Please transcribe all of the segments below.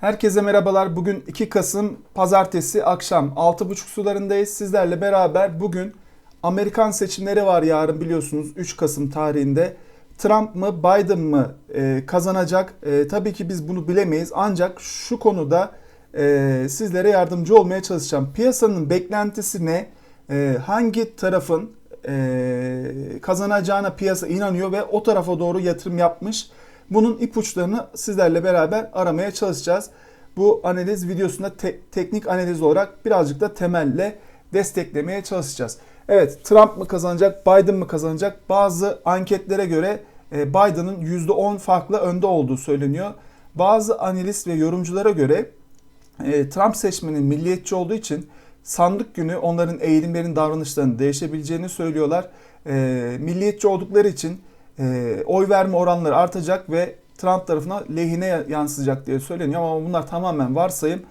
Herkese merhabalar. Bugün 2 Kasım Pazartesi akşam 6.30 sularındayız. Sizlerle beraber bugün Amerikan seçimleri var yarın biliyorsunuz 3 Kasım tarihinde. Trump mı Biden mı e, kazanacak? E, tabii ki biz bunu bilemeyiz ancak şu konuda e, sizlere yardımcı olmaya çalışacağım. Piyasanın beklentisi ne? E, hangi tarafın e, kazanacağına piyasa inanıyor ve o tarafa doğru yatırım yapmış? Bunun ipuçlarını sizlerle beraber aramaya çalışacağız. Bu analiz videosunda te- teknik analiz olarak birazcık da temelle desteklemeye çalışacağız. Evet Trump mı kazanacak, Biden mı kazanacak? Bazı anketlere göre e, Biden'ın %10 farklı önde olduğu söyleniyor. Bazı analist ve yorumculara göre e, Trump seçmenin milliyetçi olduğu için sandık günü onların eğilimlerin davranışlarının değişebileceğini söylüyorlar. E, milliyetçi oldukları için e, oy verme oranları artacak ve Trump tarafına lehine yansıyacak diye söyleniyor ama bunlar tamamen varsayım.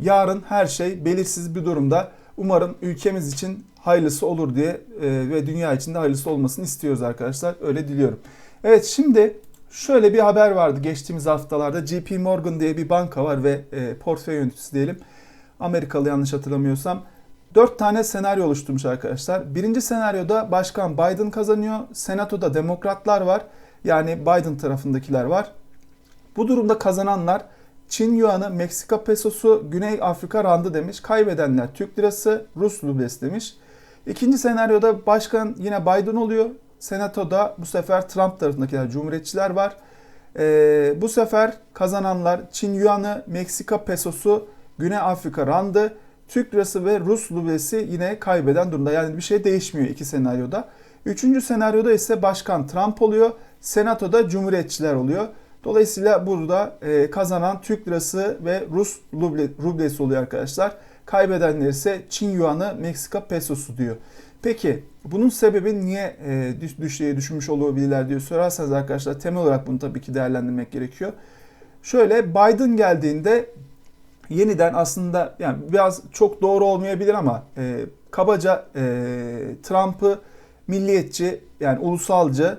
Yarın her şey belirsiz bir durumda. Umarım ülkemiz için hayırlısı olur diye e, ve dünya için de hayırlısı olmasını istiyoruz arkadaşlar. Öyle diliyorum. Evet şimdi şöyle bir haber vardı geçtiğimiz haftalarda. JP Morgan diye bir banka var ve e, portföy yöneticisi diyelim. Amerikalı yanlış hatırlamıyorsam. Dört tane senaryo oluşturmuş arkadaşlar. Birinci senaryoda Başkan Biden kazanıyor. Senatoda demokratlar var. Yani Biden tarafındakiler var. Bu durumda kazananlar Çin Yuan'ı, Meksika pesosu, Güney Afrika randı demiş. Kaybedenler Türk lirası, Rus rublesi demiş. İkinci senaryoda başkan yine Biden oluyor. Senatoda bu sefer Trump tarafındakiler, Cumhuriyetçiler var. Ee, bu sefer kazananlar Çin Yuan'ı, Meksika pesosu, Güney Afrika randı. Türk lirası ve Rus rublesi yine kaybeden durumda. Yani bir şey değişmiyor iki senaryoda. Üçüncü senaryoda ise başkan Trump oluyor. Senatoda Cumhuriyetçiler oluyor. Dolayısıyla burada e, kazanan Türk lirası ve Rus ruble, rublesi oluyor arkadaşlar. Kaybedenler ise Çin Yuan'ı, Meksika pesosu diyor. Peki bunun sebebi niye e, düş, düşeye düşmüş olabilirler diye sorarsanız arkadaşlar temel olarak bunu tabii ki değerlendirmek gerekiyor. Şöyle Biden geldiğinde yeniden aslında yani biraz çok doğru olmayabilir ama e, kabaca e, Trump'ı milliyetçi yani ulusalcı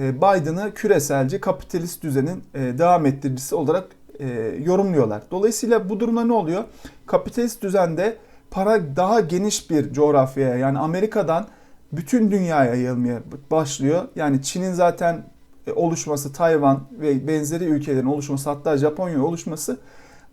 e, Biden'ı küreselci kapitalist düzenin e, devam ettiricisi olarak e, yorumluyorlar. Dolayısıyla bu durumda ne oluyor? Kapitalist düzende para daha geniş bir coğrafyaya yani Amerika'dan bütün dünyaya yayılmaya başlıyor. Yani Çin'in zaten e, oluşması, Tayvan ve benzeri ülkelerin oluşması hatta Japonya oluşması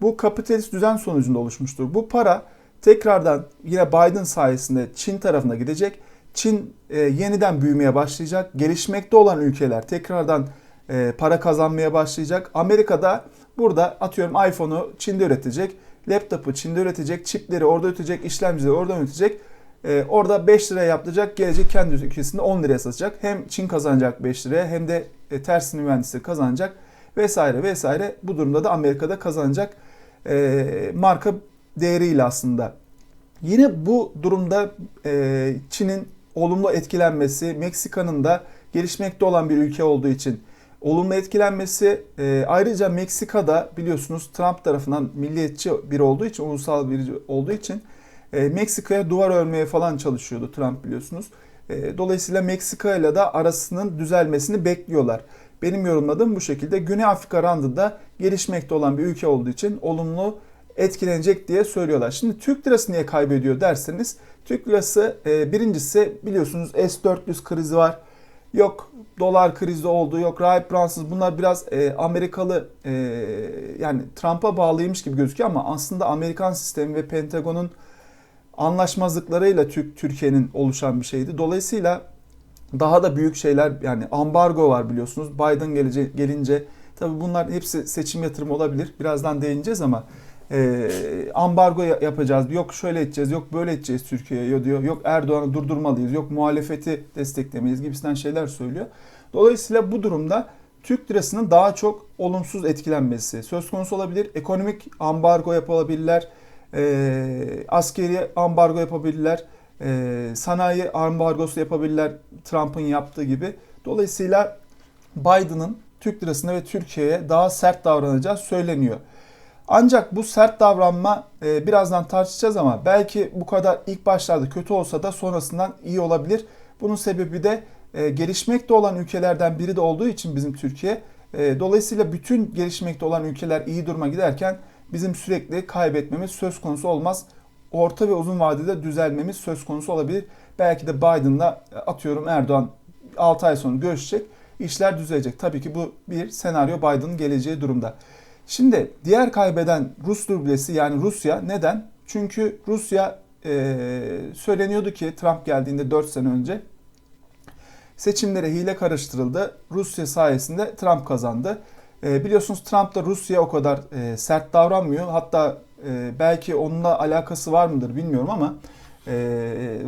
bu kapitalist düzen sonucunda oluşmuştur. Bu para tekrardan yine Biden sayesinde Çin tarafına gidecek. Çin e, yeniden büyümeye başlayacak. Gelişmekte olan ülkeler tekrardan e, para kazanmaya başlayacak. Amerika'da burada atıyorum iPhone'u Çin'de üretecek. Laptopu Çin'de üretecek. Çipleri orada üretecek. işlemcileri orada üretecek. E, orada 5 liraya yaptıracak. Gelecek kendi ülkesinde 10 liraya satacak. Hem Çin kazanacak 5 liraya hem de e, tersini mühendisi kazanacak vesaire vesaire. Bu durumda da Amerika'da kazanacak e, marka değeriyle aslında. Yine bu durumda e, Çin'in olumlu etkilenmesi, Meksika'nın da gelişmekte olan bir ülke olduğu için olumlu etkilenmesi. E, ayrıca Meksika'da biliyorsunuz Trump tarafından milliyetçi bir olduğu için, ulusal bir olduğu için e, Meksika'ya duvar örmeye falan çalışıyordu Trump biliyorsunuz. E, dolayısıyla Meksika ile de arasının düzelmesini bekliyorlar. Benim yorumladığım bu şekilde. Güney Afrika randı da gelişmekte olan bir ülke olduğu için olumlu etkilenecek diye söylüyorlar. Şimdi Türk lirası niye kaybediyor derseniz Türk lirası e, birincisi biliyorsunuz S-400 krizi var. Yok dolar krizi oldu, yok rahip Fransız bunlar biraz e, Amerikalı e, yani Trump'a bağlıymış gibi gözüküyor ama aslında Amerikan sistemi ve Pentagon'un anlaşmazlıklarıyla Türk Türkiye'nin oluşan bir şeydi. Dolayısıyla daha da büyük şeyler yani ambargo var biliyorsunuz. Biden gelece, gelince tabii bunlar hepsi seçim yatırımı olabilir. Birazdan değineceğiz ama e, ambargo yapacağız. Yok şöyle edeceğiz, yok böyle edeceğiz Türkiye'ye diyor. Yok Erdoğan'ı durdurmalıyız, yok muhalefeti desteklemeyiz gibisinden şeyler söylüyor. Dolayısıyla bu durumda Türk lirasının daha çok olumsuz etkilenmesi söz konusu olabilir. Ekonomik ambargo yapabilirler, e, askeri ambargo yapabilirler e, sanayi ambargosu yapabilirler Trump'ın yaptığı gibi. Dolayısıyla Biden'ın Türk lirasına ve Türkiye'ye daha sert davranacağı söyleniyor. Ancak bu sert davranma e, birazdan tartışacağız ama belki bu kadar ilk başlarda kötü olsa da sonrasından iyi olabilir. Bunun sebebi de e, gelişmekte olan ülkelerden biri de olduğu için bizim Türkiye. E, dolayısıyla bütün gelişmekte olan ülkeler iyi duruma giderken bizim sürekli kaybetmemiz söz konusu olmaz. Orta ve uzun vadede düzelmemiz söz konusu olabilir. Belki de Biden'la atıyorum Erdoğan 6 ay sonra görüşecek. işler düzelecek. Tabii ki bu bir senaryo Biden'ın geleceği durumda. Şimdi diğer kaybeden Rus rublesi yani Rusya neden? Çünkü Rusya e, söyleniyordu ki Trump geldiğinde 4 sene önce seçimlere hile karıştırıldı. Rusya sayesinde Trump kazandı. E, biliyorsunuz Trump da Rusya o kadar e, sert davranmıyor. Hatta e, belki onunla alakası var mıdır bilmiyorum ama e,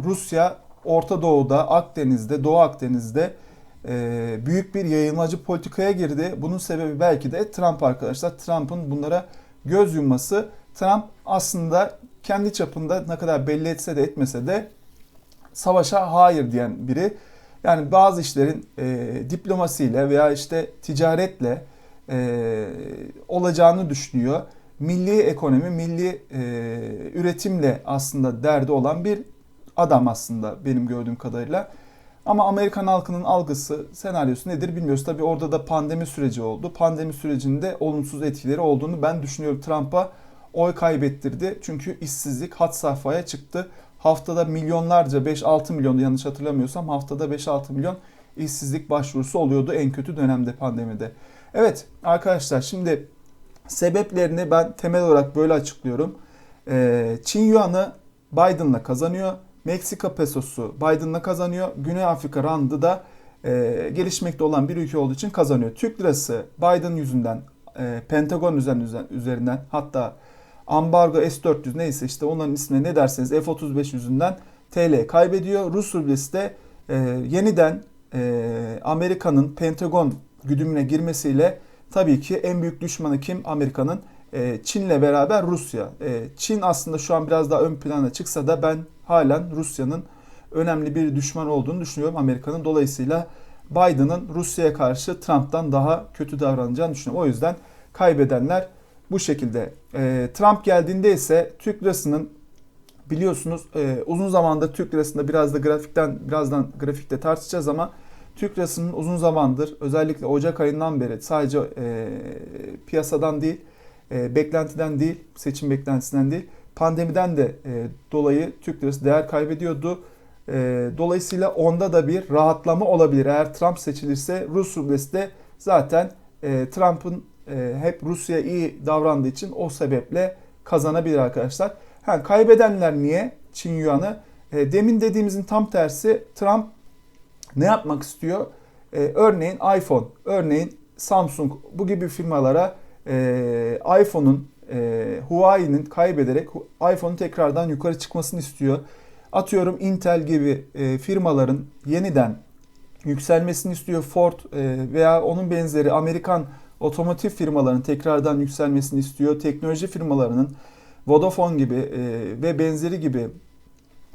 Rusya Orta Doğu'da, Akdeniz'de, Doğu Akdeniz'de e, büyük bir yayılmacı politikaya girdi. Bunun sebebi belki de Trump arkadaşlar. Trump'ın bunlara göz yumması. Trump aslında kendi çapında ne kadar belli etse de etmese de savaşa hayır diyen biri. Yani bazı işlerin e, diplomasiyle veya işte ticaretle e, olacağını düşünüyor. Milli ekonomi, milli e, üretimle aslında derdi olan bir adam aslında benim gördüğüm kadarıyla. Ama Amerikan halkının algısı, senaryosu nedir bilmiyoruz. Tabi orada da pandemi süreci oldu. Pandemi sürecinde olumsuz etkileri olduğunu ben düşünüyorum. Trump'a oy kaybettirdi. Çünkü işsizlik hat safhaya çıktı. Haftada milyonlarca 5-6 milyon yanlış hatırlamıyorsam haftada 5-6 milyon işsizlik başvurusu oluyordu en kötü dönemde pandemide. Evet arkadaşlar şimdi sebeplerini ben temel olarak böyle açıklıyorum. Ee, Çin Yuan'ı Biden'la kazanıyor. Meksika pesosu Biden'la kazanıyor. Güney Afrika randı da e, gelişmekte olan bir ülke olduğu için kazanıyor. Türk lirası Biden yüzünden, e, Pentagon üzerinden hatta ambargo S-400 neyse işte onların ismine ne derseniz F-35 yüzünden TL kaybediyor. Rus rublesi de e, yeniden e, Amerika'nın Pentagon güdümüne girmesiyle tabii ki en büyük düşmanı kim? Amerika'nın e, Çin'le beraber Rusya. E, Çin aslında şu an biraz daha ön plana çıksa da ben halen Rusya'nın önemli bir düşman olduğunu düşünüyorum Amerika'nın. Dolayısıyla Biden'ın Rusya'ya karşı Trump'tan daha kötü davranacağını düşünüyorum. O yüzden kaybedenler bu şekilde. E, Trump geldiğinde ise Türk lirasının biliyorsunuz e, uzun zamanda Türk lirasında biraz da grafikten birazdan grafikte tartışacağız ama Türk lirasının uzun zamandır özellikle Ocak ayından beri sadece e, piyasadan değil, e, beklentiden değil, seçim beklentisinden değil, pandemiden de e, dolayı Türk lirası değer kaybediyordu. E, dolayısıyla onda da bir rahatlama olabilir. Eğer Trump seçilirse Rus rublesi de zaten e, Trump'ın e, hep Rusya iyi davrandığı için o sebeple kazanabilir arkadaşlar. Ha, kaybedenler niye Çin Yuan'ı? E, demin dediğimizin tam tersi Trump ne yapmak istiyor? E, örneğin iPhone, örneğin Samsung bu gibi firmalara e, iPhone'un, e, Huawei'nin kaybederek iPhone'un tekrardan yukarı çıkmasını istiyor. Atıyorum Intel gibi e, firmaların yeniden yükselmesini istiyor. Ford e, veya onun benzeri Amerikan otomotiv firmalarının tekrardan yükselmesini istiyor. Teknoloji firmalarının Vodafone gibi e, ve benzeri gibi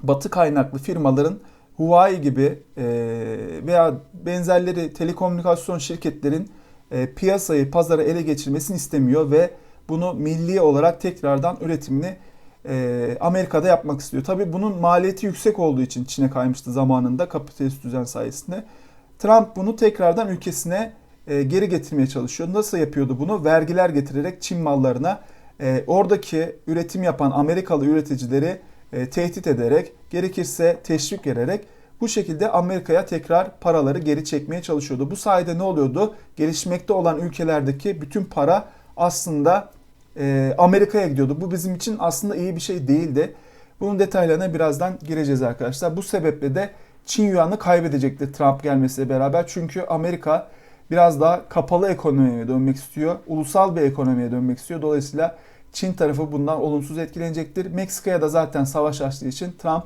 batı kaynaklı firmaların Huawei gibi e, veya benzerleri telekomünikasyon şirketlerin e, piyasayı, pazara ele geçirmesini istemiyor ve bunu milli olarak tekrardan üretimini e, Amerika'da yapmak istiyor. Tabii bunun maliyeti yüksek olduğu için Çin'e kaymıştı zamanında kapitalist düzen sayesinde. Trump bunu tekrardan ülkesine e, geri getirmeye çalışıyor. Nasıl yapıyordu bunu? Vergiler getirerek Çin mallarına e, oradaki üretim yapan Amerikalı üreticileri e, tehdit ederek, gerekirse teşvik vererek bu şekilde Amerika'ya tekrar paraları geri çekmeye çalışıyordu. Bu sayede ne oluyordu? Gelişmekte olan ülkelerdeki bütün para aslında Amerika'ya gidiyordu. Bu bizim için aslında iyi bir şey değildi. Bunun detaylarına birazdan gireceğiz arkadaşlar. Bu sebeple de Çin Yuan'ı kaybedecekti Trump gelmesiyle beraber. Çünkü Amerika biraz daha kapalı ekonomiye dönmek istiyor. Ulusal bir ekonomiye dönmek istiyor. Dolayısıyla Çin tarafı bundan olumsuz etkilenecektir. Meksika'ya da zaten savaş açtığı için Trump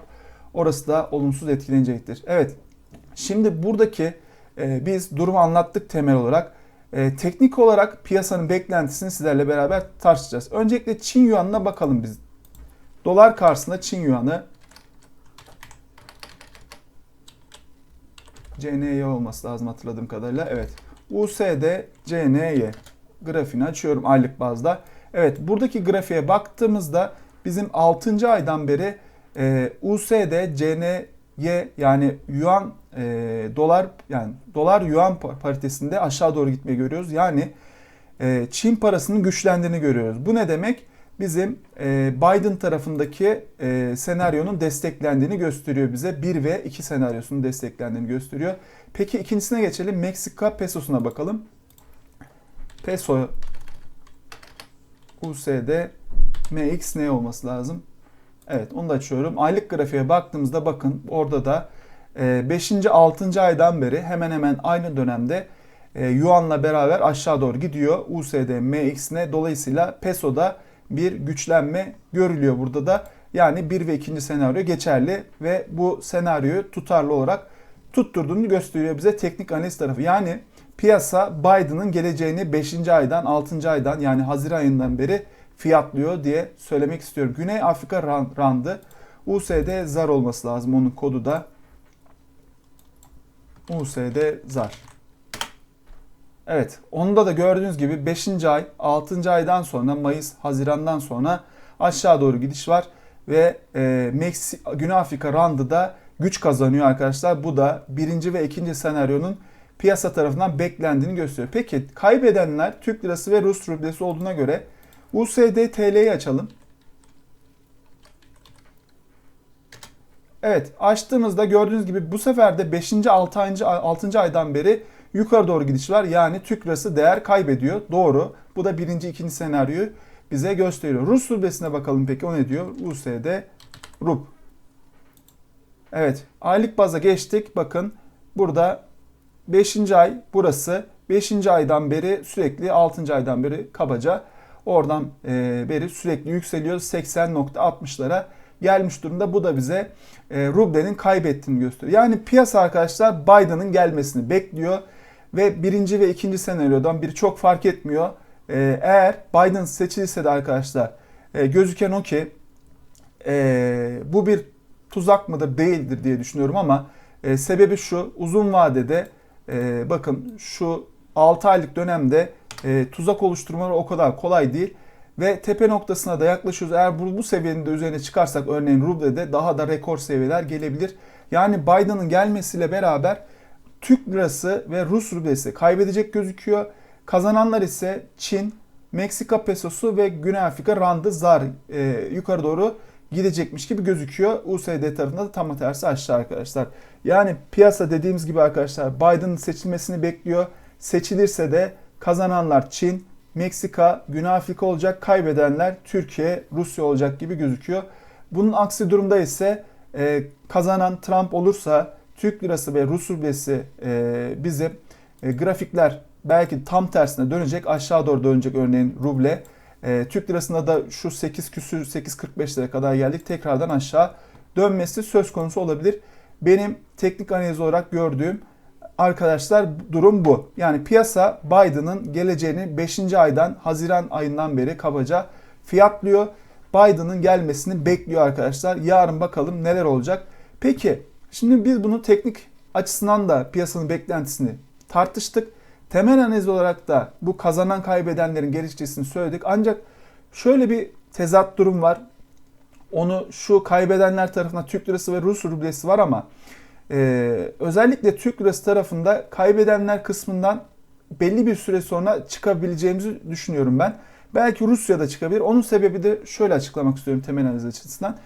orası da olumsuz etkilenecektir. Evet şimdi buradaki e, biz durumu anlattık temel olarak. E, teknik olarak piyasanın beklentisini sizlerle beraber tartışacağız. Öncelikle Çin Yuan'ına bakalım biz. Dolar karşısında Çin Yuan'ı CNY olması lazım hatırladığım kadarıyla. Evet. USD CNY grafiğini açıyorum aylık bazda. Evet buradaki grafiğe baktığımızda bizim 6. aydan beri e, USD CNY yani yuan e, dolar yani dolar yuan paritesinde aşağı doğru gitmeyi görüyoruz. Yani e, Çin parasının güçlendiğini görüyoruz. Bu ne demek? Bizim e, Biden tarafındaki e, senaryonun desteklendiğini gösteriyor bize. 1 ve 2 senaryosunun desteklendiğini gösteriyor. Peki ikincisine geçelim. Meksika pesosuna bakalım. Peso USD MX ne olması lazım? Evet onu da açıyorum. Aylık grafiğe baktığımızda bakın orada da 5. E, 6. aydan beri hemen hemen aynı dönemde e, Yuan'la beraber aşağı doğru gidiyor. USD MX ne? Dolayısıyla pesoda bir güçlenme görülüyor burada da. Yani bir ve ikinci senaryo geçerli ve bu senaryoyu tutarlı olarak tutturduğunu gösteriyor bize teknik analiz tarafı. Yani piyasa Biden'ın geleceğini 5. aydan 6. aydan yani Haziran ayından beri fiyatlıyor diye söylemek istiyorum. Güney Afrika randı USD zar olması lazım. Onun kodu da USD zar. Evet, onda da gördüğünüz gibi 5. ay, 6. aydan sonra Mayıs, Haziran'dan sonra aşağı doğru gidiş var ve e, Meksik, Güney Afrika randı da güç kazanıyor arkadaşlar. Bu da birinci ve ikinci senaryonun piyasa tarafından beklendiğini gösteriyor. Peki kaybedenler Türk lirası ve Rus rublesi olduğuna göre USD TL'yi açalım. Evet açtığımızda gördüğünüz gibi bu sefer de 5. 6. 6. aydan beri yukarı doğru gidiş var. Yani Türk lirası değer kaybediyor. Doğru. Bu da birinci, ikinci senaryoyu bize gösteriyor. Rus rublesine bakalım peki o ne diyor? USD RUB. Evet aylık baza geçtik. Bakın burada 5. ay burası. 5. aydan beri sürekli 6. aydan beri kabaca oradan e, beri sürekli yükseliyor. 80.60'lara gelmiş durumda. Bu da bize e, rublenin kaybettiğini gösteriyor. Yani piyasa arkadaşlar Biden'ın gelmesini bekliyor ve birinci ve ikinci senaryodan biri çok fark etmiyor. E, eğer Biden seçilirse de arkadaşlar e, gözüken o ki e, bu bir tuzak mıdır değildir diye düşünüyorum ama e, sebebi şu uzun vadede e, bakın şu 6 aylık dönemde e, tuzak oluşturmaları o kadar kolay değil. Ve tepe noktasına da yaklaşıyoruz. Eğer bu, bu seviyenin de üzerine çıkarsak örneğin rublede daha da rekor seviyeler gelebilir. Yani Biden'ın gelmesiyle beraber Türk lirası ve Rus rublesi kaybedecek gözüküyor. Kazananlar ise Çin, Meksika pesosu ve Güney Afrika randı zar e, yukarı doğru gidecekmiş gibi gözüküyor. USD tarafında da tam tersi aşağı arkadaşlar. Yani piyasa dediğimiz gibi arkadaşlar Biden'ın seçilmesini bekliyor. Seçilirse de kazananlar Çin, Meksika, Güney Afrika olacak. Kaybedenler Türkiye, Rusya olacak gibi gözüküyor. Bunun aksi durumda ise e, kazanan Trump olursa Türk lirası ve Rus rublesi e, bizim e, grafikler belki tam tersine dönecek. Aşağı doğru dönecek örneğin ruble. E, Türk lirasında da şu 8 küsür 8.45 lira kadar geldik. Tekrardan aşağı dönmesi söz konusu olabilir. Benim teknik analiz olarak gördüğüm arkadaşlar durum bu. Yani piyasa Biden'ın geleceğini 5. aydan Haziran ayından beri kabaca fiyatlıyor. Biden'ın gelmesini bekliyor arkadaşlar. Yarın bakalım neler olacak. Peki şimdi biz bunu teknik açısından da piyasanın beklentisini tartıştık. Temel analiz olarak da bu kazanan kaybedenlerin gelişçesini söyledik. Ancak şöyle bir tezat durum var. Onu şu kaybedenler tarafından Türk lirası ve Rus rublesi var ama ee, özellikle Türk lirası tarafında kaybedenler kısmından belli bir süre sonra çıkabileceğimizi düşünüyorum ben. Belki Rusya'da çıkabilir. Onun sebebi de şöyle açıklamak istiyorum temel analiz açısından.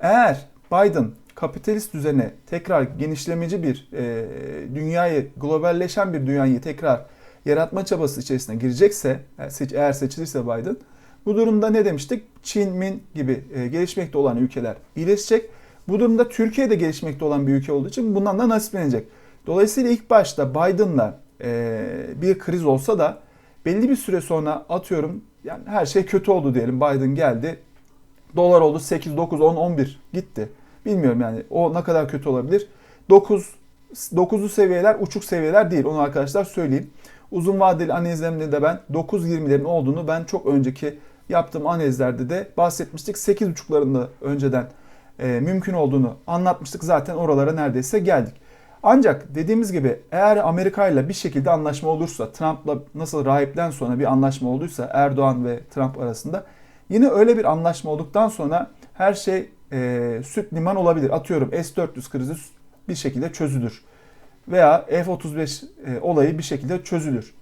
Eğer Biden kapitalist düzene tekrar genişlemeci bir e, dünyayı, globalleşen bir dünyayı tekrar yaratma çabası içerisine girecekse, eğer seçilirse Biden, bu durumda ne demiştik? Çin, Min gibi e, gelişmekte olan ülkeler iyileşecek bu durumda Türkiye de gelişmekte olan bir ülke olduğu için bundan da nasiplenecek. Dolayısıyla ilk başta Biden'la e, bir kriz olsa da belli bir süre sonra atıyorum yani her şey kötü oldu diyelim. Biden geldi. Dolar oldu 8, 9, 10, 11 gitti. Bilmiyorum yani o ne kadar kötü olabilir. 9 9'lu seviyeler uçuk seviyeler değil. Onu arkadaşlar söyleyeyim. Uzun vadeli analizlerimde de ben 9.20'lerin olduğunu ben çok önceki yaptığım analizlerde de bahsetmiştik. 8.5'larında önceden e, mümkün olduğunu anlatmıştık. Zaten oralara neredeyse geldik. Ancak dediğimiz gibi eğer Amerika ile bir şekilde anlaşma olursa, Trump'la nasıl rahipten sonra bir anlaşma olduysa Erdoğan ve Trump arasında yine öyle bir anlaşma olduktan sonra her şey e, süt liman olabilir. Atıyorum S-400 krizi bir şekilde çözülür. Veya F-35 e, olayı bir şekilde çözülür.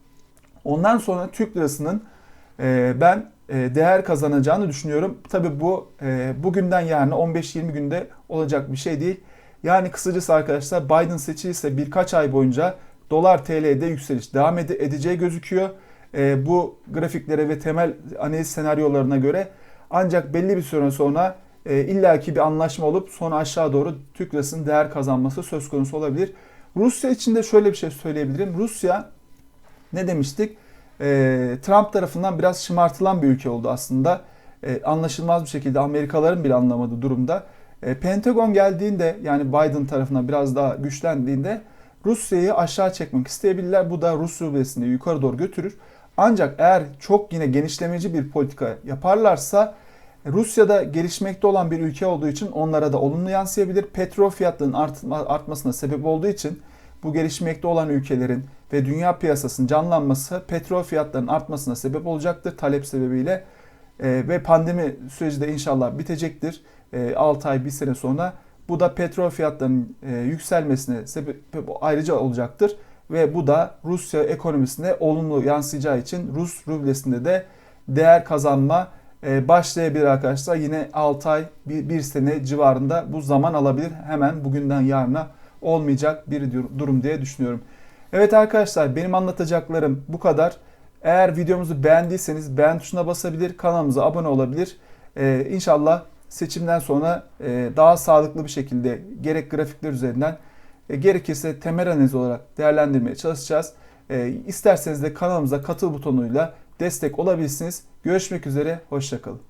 Ondan sonra Türk lirasının e, ben değer kazanacağını düşünüyorum. Tabi bu e, bugünden yarına 15-20 günde olacak bir şey değil. Yani kısacası arkadaşlar Biden seçilirse birkaç ay boyunca dolar TL'de yükseliş devam ede- edeceği gözüküyor. E, bu grafiklere ve temel analiz senaryolarına göre ancak belli bir süre sonra e, illaki bir anlaşma olup sonra aşağı doğru Türk lirasının değer kazanması söz konusu olabilir. Rusya için de şöyle bir şey söyleyebilirim. Rusya ne demiştik? E, Trump tarafından biraz şımartılan bir ülke oldu aslında. E, anlaşılmaz bir şekilde Amerikalıların bile anlamadığı durumda. E, Pentagon geldiğinde yani Biden tarafına biraz daha güçlendiğinde Rusya'yı aşağı çekmek isteyebilirler. Bu da Rus rublesini yukarı doğru götürür. Ancak eğer çok yine genişlemeci bir politika yaparlarsa Rusya'da gelişmekte olan bir ülke olduğu için onlara da olumlu yansıyabilir. Petrol fiyatlarının artma, artmasına sebep olduğu için bu gelişmekte olan ülkelerin ve dünya piyasasının canlanması petrol fiyatlarının artmasına sebep olacaktır talep sebebiyle. Ee, ve pandemi süreci de inşallah bitecektir. Ee, 6 ay, 1 sene sonra. Bu da petrol fiyatlarının e, yükselmesine sebep ayrıca olacaktır. Ve bu da Rusya ekonomisine olumlu yansıyacağı için Rus rublesinde de değer kazanma e, başlayabilir arkadaşlar. Yine 6 ay, 1 sene civarında bu zaman alabilir. Hemen bugünden yarına olmayacak bir dur- durum diye düşünüyorum. Evet arkadaşlar benim anlatacaklarım bu kadar. Eğer videomuzu beğendiyseniz beğen tuşuna basabilir, kanalımıza abone olabilir. Ee, inşallah seçimden sonra e, daha sağlıklı bir şekilde gerek grafikler üzerinden e, gerekirse temel analiz olarak değerlendirmeye çalışacağız. E, isterseniz de kanalımıza katıl butonuyla destek olabilirsiniz. Görüşmek üzere, hoşçakalın.